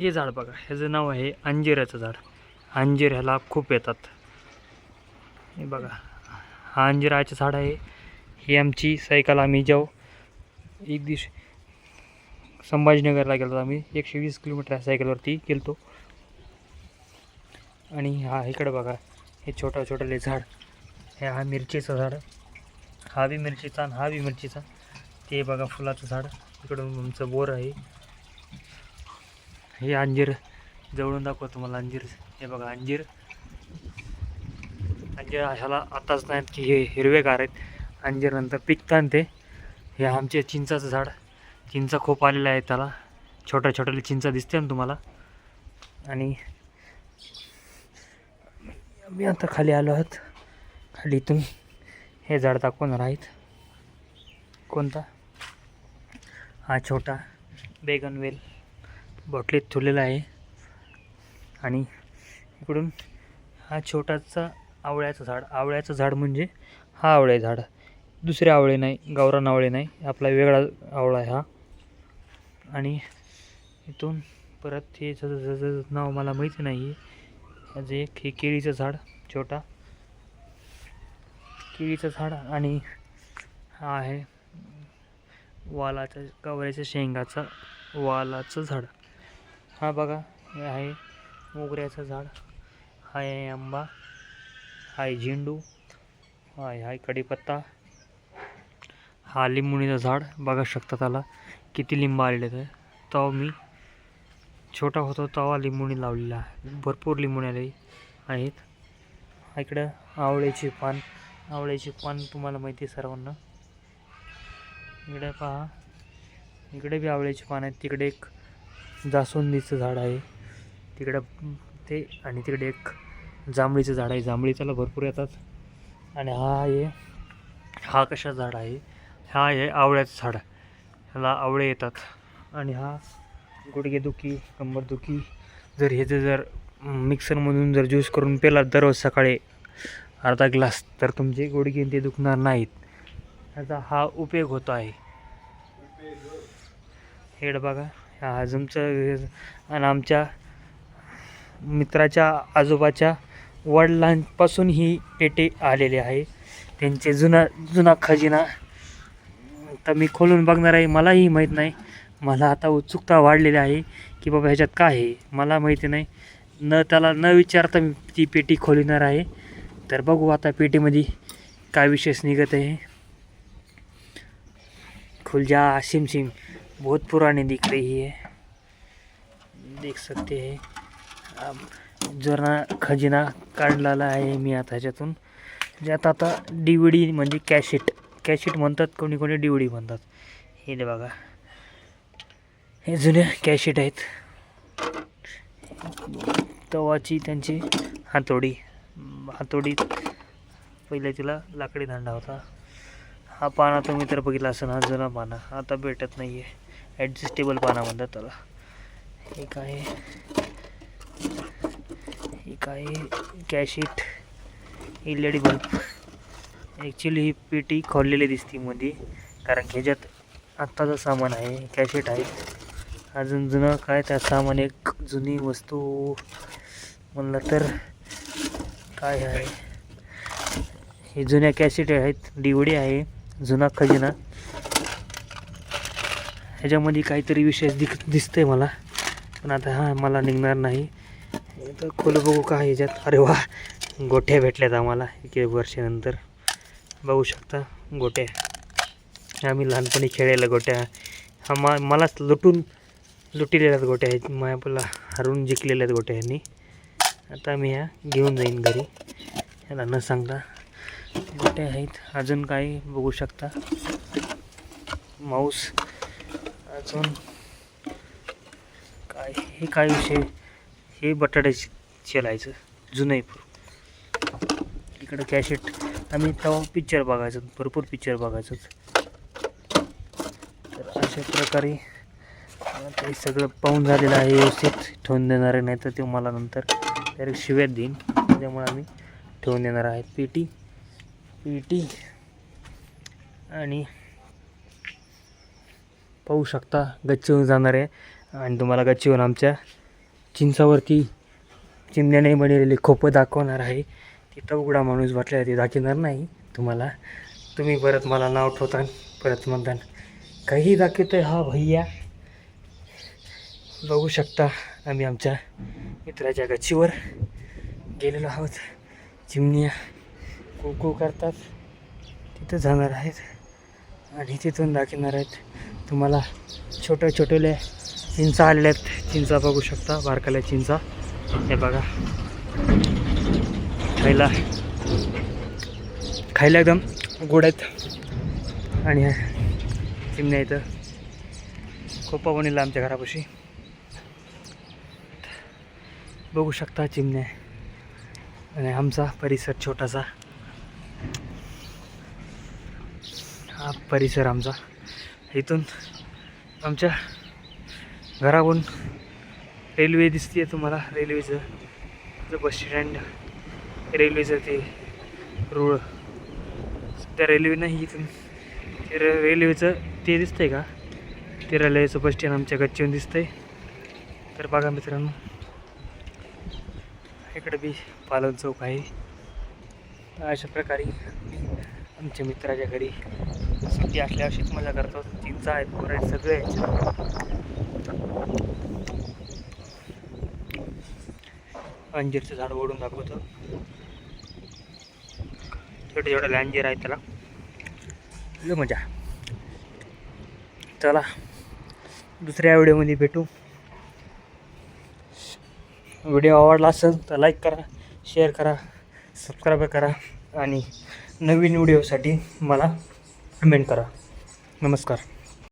हे झाड बघा ह्याचं नाव आहे अंजिराचं झाड. अंजीर ह्याला खूप येतात. हे बघा हा अंजिराचं झाड आहे. ही आमची सायकल आम्ही जाऊ. एक दिवशी संभाजीनगरला गेलो आम्ही. एकशे वीस किलोमीटर सायकलवरती गेलतो. आणि हा इकडं बघा हे छोटं छोटंले झाड. हे हा मिरचीचं झाड. हा बी मिरचीचा आणि हा बी मिरचीचा. ते बघा फुलाचं झाड. इकडून आमचं बोर आहे. हे अंजीर जवळून दाखवतो तुम्हाला अंजीर. हे बघा अंजीर. अंजीर ह्याला आताच नाहीत की हे हिरवेगार आहेत. अंजीर नंतर पिकतान ते हे आमचे चिंचाचं झाड. चिंचा खूप आलेला आहे त्याला. छोट्या छोट्याला चिंचा दिसते ना तुम्हाला. आणि मी आता खाली आलो आहोत. खाली इथून हे झाड दाखवणार आहेत. कोणता? हा छोटा. बेगनवेल. बॉटलीत ठेवलेला आहे. आणि इकडून हा छोटासा आवळ्याचं झाड. आवळ्याचं झाड म्हणजे हा आवळे झाड. दुसरे आवळे नाही गावरान आवळे नाही. आपला वेगळा आवळा आहे हा. आणि इथून परत हे नाव मला माहिती नाही आहे एक हे केळीचं झाड छोटा केळीचं झाड आणि हा आहे वालाच्या कवऱ्याच्या शेंगाचा वालाचं झाड. हा बघा हे आहे मोगऱ्याचं झाड हाय आहे आंबा हाय झेंडू हाय हाय कढीपत्ता हा लिंबुणीचं झाड बघा शकता त्याला किती लिंब आलेले तर तेव्हा मी छोटा होतो तेव्हा लिंबुणी लावलेला आहे. भरपूर लिंबुणी आले आहेत. इकडं आवळ्याची पान आवळ्याची पान तुम्हाला माहिती आहे सर्वांना. इकडे पहा. इकडे बी आवळ्याची पान आहेत. तिकडे एक जास्वंदीचं झाड आहे. तिकडं ते आणि तिकडे एक जांभळीचं झाड आहे. जांभळी त्याला भरपूर येतात. आणि हा आहे हा कशा झाड आहे? हा आहे आवळ्याचं झाड. ह्याला आवळे येतात. आणि हा गुडघेदुखी कंबरदुखी. जर हे जर मिक्सरमधून जर ज्यूस करून पेला दररोज सकाळी अर्धा ग्लास तर तुमचे गुडघे ते दुखणार नाहीत. ह्याचा हा उपयोग होतो आहे. हेड बघा. ह्या तुमचं आणि आमच्या मित्राच्या आजोबाच्या वडिलांपासून ही पेटे आलेली आहे. त्यांचे जुना जुना खजिना तर मी खोलून बघणार आहे. मलाही माहीत नाही. मला आता उत्सुकता वाढलेली आहे की बाबा ह्याच्यात काय आहे? मला माहिती नाही. न त्याला न विचारता मी ती पेटी खोलणार आहे. तर बघू आता पेटीमध्ये काय विशेष निघत आहे. खुलजा शिमशिम सिम बहुत पुरानी दिख रही है। देख सकते हैं। अब जुना खजिना काढलेला आहे मी आता ह्याच्यातून। ज्यात आता डी व्ही डी म्हणजे कॅशेट कॅशेट म्हणतात कोणी कोणी डी व्ही डी म्हणतात. हे दे बघा. हे जुने कॅशेट आहेत. तवाची त्यांची हातोडी. हातोडी पहिल्या तिला लाकडी दांडा होता. हा पाना तुम्ही तर बघितला असं हा जुना पाना. आता भेटत नाही आहे ॲडजस्टेबल पाना म्हणतात त्याला. एक आहे. एक आहे कॅशिट L E D bulb actually ही पेटी खोललेली दिसते मध्ये. कारण ह्याच्यात आत्ताचं सामान आहे कॅशेट आहे. अजून जुनं काय त्या सामान एक जुनी वस्तू म्हणलं तर काय आहे? हे जुन्या कॅसेट आहेत. डी आहे. जुना खजिना. ह्याच्यामध्ये काहीतरी विशेष दिख दिसतंय मला. पण आता हा मला निघणार नाही. तर खोलं बघू का ह्याच्यात? अरे वा गोठ्या भेटल्यात आम्हाला एक एक वर्षानंतर. बघू शकता गोट्या आम्ही लहानपणी खेळायला गोट्या हा मा मलाच लुटून लुटिलेल्या गोट्या आहेत. मायापला हरवून जिंकलेल्या आहेत गोट्या ह्यांनी. आता मी ह्या घेऊन जाईन घरी. ह्याला न सांगता गोट्या आहेत. अजून काही बघू शकता. माऊस. अजून काय हे काय विषय? हे बटाटे शेलायचं जुनं इकडं कॅशेट आम्ही तेव्हा पिक्चर बघायचो भरपूर पिक्चर बघायचो. तर अशा प्रकारे ते सगळं पाहून झालेलं आहे व्यवस्थित ठेवून देणार आहे नाही तर ते मला नंतर डायरेक्ट शिव्यात देईन. त्यामुळे आम्ही ठेवून देणार आहे पेटी. पेटी आणि पाहू शकता गच्चीवर जाणार आहे. आणि तुम्हाला गच्चीवर आमच्या चिंचावरती चिमण्याने बनवलेली खोपं दाखवणार आहे. तिथं उघडा माणूस वाटलेला ते दाखवणार नाही. तुम्हाला तुम्ही परत मला नाव ठेवता परत म्हणता काही दाखवतं आहे हा भैया. बघू शकता आम्ही आमच्या मित्राच्या गच्चीवर गेलेलो आहोत. चिमण्या कुकू करतात. तिथं जाणार आहेत. आणि तिथून दाखवणार आहेत. तुम्हाला छोट्या छोटेल्या चिंचा आलेल्या आहेत चिंचा बघू शकता बारकाल्या चिंचा. हे बघा. खायला. खायला एकदम गोड आहेत. आणि चिमण्या इथं खोपा बनवला आमच्या घरापाशी. बघू शकता चिमण्या. आणि आमचा परिसर छोटासा. हा परिसर आमचा. इथून आमच्या घराहून रेल्वे दिसते तुम्हाला रेल्वेचं. जो बस स्टँड रेल्वेचं ते रूळ सध्या रेल्वे नाही इथून ते रेल्वेचं ते दिसतंय का? ते रेल्वेचं बस स्टँड आमच्या गच्चीहून दिसतंय. तर बघा मित्रांनो इकडे बी पालन चौक आहे. अशा प्रकारे आमच्या मित्राच्या घरी सुट्टी असल्या अशीच मजा करतो चिंचा आहेत पोर आहेत सगळे अंजीरचं झाड ओढून दाखवतो. छोटे छोटे अंजीर आहे त्याला. लय मजा. चला दुसऱ्या व्हिडिओमध्ये भेटू. व्हिडिओ आवडला असेल तर लाईक करा शेअर करा सबस्क्राईब करा आणि नवीन व्हिडिओसाठी मला कमेंट करा. नमस्कार.